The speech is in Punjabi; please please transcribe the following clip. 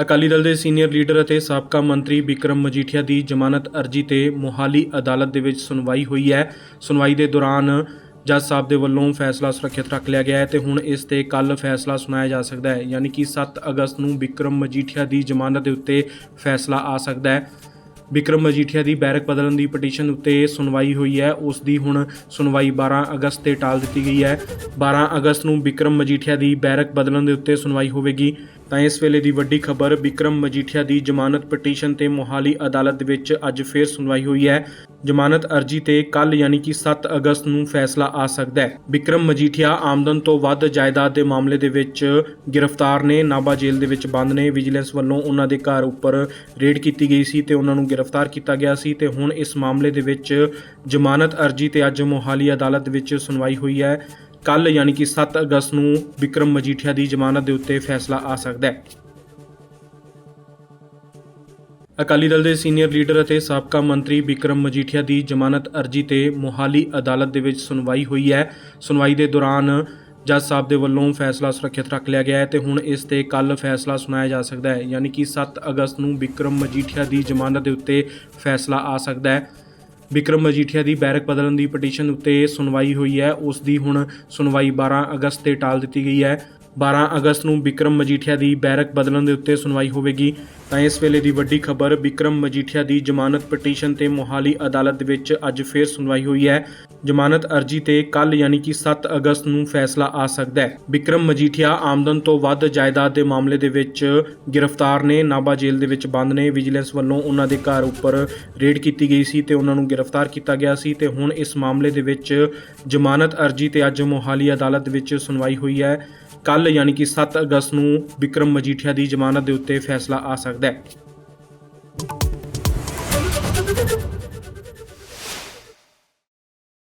ਅਕਾਲੀ ਦਲ ਦੇ ਸੀਨੀਅਰ ਲੀਡਰ ਅਤੇ ਸਾਬਕਾ ਮੰਤਰੀ ਵਿਕਰਮ ਮਜੀਠੀਆ ਦੀ ਜ਼ਮਾਨਤ ਅਰਜ਼ੀ ਤੇ ਮੋਹਾਲੀ ਅਦਾਲਤ ਦੇ ਵਿੱਚ ਸੁਣਵਾਈ ਹੋਈ ਹੈ। ਸੁਣਵਾਈ ਦੇ ਦੌਰਾਨ ਜੱਜ ਸਾਹਿਬ ਦੇ ਵੱਲੋਂ ਫੈਸਲਾ ਸੁਰੱਖਿਅਤ ਰੱਖ ਲਿਆ ਗਿਆ ਹੈ ਤੇ ਹੁਣ ਇਸ ਤੇ ਕੱਲ ਫੈਸਲਾ ਸੁਣਾਇਆ ਜਾ ਸਕਦਾ ਹੈ, ਯਾਨੀ ਕਿ 7 ਅਗਸਤ ਨੂੰ ਵਿਕਰਮ ਮਜੀਠੀਆ ਦੀ ਜ਼ਮਾਨਤ ਦੇ ਉੱਤੇ ਫੈਸਲਾ ਆ ਸਕਦਾ ਹੈ। ਵਿਕਰਮ ਮਜੀਠੀਆ ਦੀ ਬੈਰਕ ਬਦਲਣ ਦੀ ਪਟੀਸ਼ਨ ਉੱਤੇ ਸੁਣਵਾਈ ਹੋਈ ਹੈ। ਉਸ ਦੀ ਹੁਣ ਸੁਣਵਾਈ 12 ਅਗਸਤ ਤੇ ਟਾਲ ਦਿੱਤੀ ਗਈ ਹੈ। 12 ਅਗਸਤ ਨੂੰ ਵਿਕਰਮ ਮਜੀਠੀਆ ਦੀ ਬੈਰਕ ਬਦਲਣ ਦੇ ਉੱਤੇ ਸੁਣਵਾਈ ਹੋਵੇਗੀ। ਤਾਂ ਇਸ ਵੇਲੇ ਦੀ ਵੱਡੀ ਖਬਰ ਵਿਕਰਮ ਮਜੀਠੀਆ ਦੀ ਜ਼ਮਾਨਤ ਪਟੀਸ਼ਨ ਤੇ ਮੋਹਾਲੀ ਅਦਾਲਤ ਦੇ ਵਿੱਚ ਅੱਜ ਫੇਰ ਸੁਣਵਾਈ ਹੋਈ ਹੈ। ਜ਼ਮਾਨਤ ਅਰਜ਼ੀ ਤੇ ਕੱਲ ਯਾਨੀ ਕਿ 7 ਅਗਸਤ ਨੂੰ ਫੈਸਲਾ ਆ ਸਕਦਾ ਹੈ। ਵਿਕਰਮ ਮਜੀਠੀਆ ਆਮਦਨ ਤੋਂ ਵੱਧ ਜਾਇਦਾਦ ਦੇ ਮਾਮਲੇ ਦੇ ਵਿੱਚ ਗ੍ਰਿਫਤਾਰ ਨੇ। ਨਾਭਾ ਜੇਲ੍ਹ ਦੇ ਵਿੱਚ ਬੰਦ ਨੇ। ਵਿਜੀਲੈਂਸ ਵੱਲੋਂ ਉਹਨਾਂ ਦੇ ਘਰ ਉੱਪਰ ਰੇਡ ਕੀਤੀ ਗਈ ਸੀ ਤੇ ਉਹਨਾਂ ਨੂੰ ਗ੍ਰਿਫਤਾਰ ਕੀਤਾ ਗਿਆ ਸੀ ਤੇ ਹੁਣ ਇਸ ਮਾਮਲੇ ਦੇ ਵਿੱਚ ਜ਼ਮਾਨਤ ਅਰਜ਼ੀ ਤੇ ਅੱਜ ਮੋਹਾਲੀ ਅਦਾਲਤ ਵਿੱਚ ਸੁਣਵਾਈ ਹੋਈ ਹੈ। ਕੱਲ ਯਾਨੀ ਕਿ 7 ਅਗਸਤ ਨੂੰ ਵਿਕਰਮ ਮਜੀਠੀਆ ਦੀ ਜ਼ਮਾਨਤ ਦੇ ਉੱਤੇ ਫੈਸਲਾ ਆ ਸਕਦਾ ਹੈ। ਅਕਾਲੀ ਦਲ ਦੇ ਸੀਨੀਅਰ ਲੀਡਰ ਅਤੇ ਸਾਬਕਾ ਮੰਤਰੀ ਵਿਕਰਮ ਮਜੀਠੀਆ ਦੀ ਜ਼ਮਾਨਤ ਅਰਜ਼ੀ ਤੇ ਮੋਹਾਲੀ ਅਦਾਲਤ ਦੇ ਵਿੱਚ ਸੁਣਵਾਈ ਹੋਈ ਹੈ। ਸੁਣਵਾਈ ਦੇ ਦੌਰਾਨ ਜੱਜ ਸਾਹਿਬ ਦੇ ਵੱਲੋਂ ਫੈਸਲਾ ਸੁਰੱਖਿਅਤ ਰੱਖ ਲਿਆ ਗਿਆ ਹੈ ਤੇ ਹੁਣ ਇਸ ਤੇ ਕੱਲ ਫੈਸਲਾ ਸੁਣਾਇਆ ਜਾ ਸਕਦਾ ਹੈ, ਯਾਨੀ ਕਿ 7 ਅਗਸਤ ਨੂੰ ਵਿਕਰਮ ਮਜੀਠੀਆ ਦੀ ਜ਼ਮਾਨਤ ਦੇ ਉੱਤੇ ਫੈਸਲਾ ਆ ਸਕਦਾ ਹੈ। ਵਿਕਰਮ ਮਜੀਠੀਆ ਦੀ ਬੈਰਕ ਬਦਲਣ ਦੀ ਪਟੀਸ਼ਨ ਉੱਤੇ ਸੁਣਵਾਈ ਹੋਈ ਹੈ, ਉਸ ਦੀ ਹੁਣ ਸੁਣਵਾਈ 12 ਅਗਸਤ ਤੇ ਟਾਲ ਦਿੱਤੀ ਗਈ ਹੈ। 12 ਅਗਸਤ ਨੂੰ ਵਿਕਰਮ ਮਜੀਠੀਆ ਦੀ ਬੈਰਕ ਬਦਲਣ ਦੇ ਉੱਤੇ ਸੁਣਵਾਈ ਹੋਵੇਗੀ, ਤਾਂ ਇਸ ਵੇਲੇ ਦੀ ਵੱਡੀ ਖਬਰ ਵਿਕਰਮ ਮਜੀਠੀਆ ਦੀ ਜ਼ਮਾਨਤ ਪਟੀਸ਼ਨ ਤੇ ਮੋਹਾਲੀ ਅਦਾਲਤ ਦੇ ਵਿੱਚ ਅੱਜ ਫੇਰ ਸੁਣਵਾਈ ਹੋਈ ਹੈ। ਜ਼ਮਾਨਤ ਅਰਜ਼ੀ ਤੇ ਕੱਲ ਯਾਨੀ ਕਿ 7 ਅਗਸਤ ਨੂੰ ਫੈਸਲਾ ਆ ਸਕਦਾ ਹੈ। ਵਿਕਰਮ ਮਜੀਠੀਆ ਆਮਦਨ ਤੋਂ ਵੱਧ ਜਾਇਦਾਦ ਦੇ ਮਾਮਲੇ ਦੇ ਵਿੱਚ ਗ੍ਰਿਫਤਾਰ ਨੇ, ਨਾਭਾ ਜੇਲ੍ਹ ਦੇ ਵਿੱਚ ਬੰਦ ਨੇ, ਵਿਜੀਲੈਂਸ ਵੱਲੋਂ ਉਹਨਾਂ ਦੇ ਘਰ ਉੱਪਰ ਰੇਡ ਕੀਤੀ ਗਈ ਸੀ ਤੇ ਉਹਨਾਂ ਨੂੰ ਗ੍ਰਿਫਤਾਰ ਕੀਤਾ ਗਿਆ ਸੀ ਤੇ ਹੁਣ ਇਸ ਮਾਮਲੇ ਦੇ ਵਿੱਚ ਜ਼ਮਾਨਤ ਅਰਜ਼ੀ ਤੇ ਅੱਜ ਮੋਹਾਲੀ ਅਦਾਲਤ ਵਿੱਚ ਸੁਣਵਾਈ ਹੋਈ ਹੈ। ਕੱਲ ਯਾਨੀ ਕਿ 7 ਅਗਸਤ ਨੂੰ ਵਿਕਰਮ ਮਜੀਠੀਆ ਦੀ ਜ਼ਮਾਨਤ ਦੇ ਉੱਤੇ ਫੈਸਲਾ ਆ ਸਕਦਾ ਹੈ।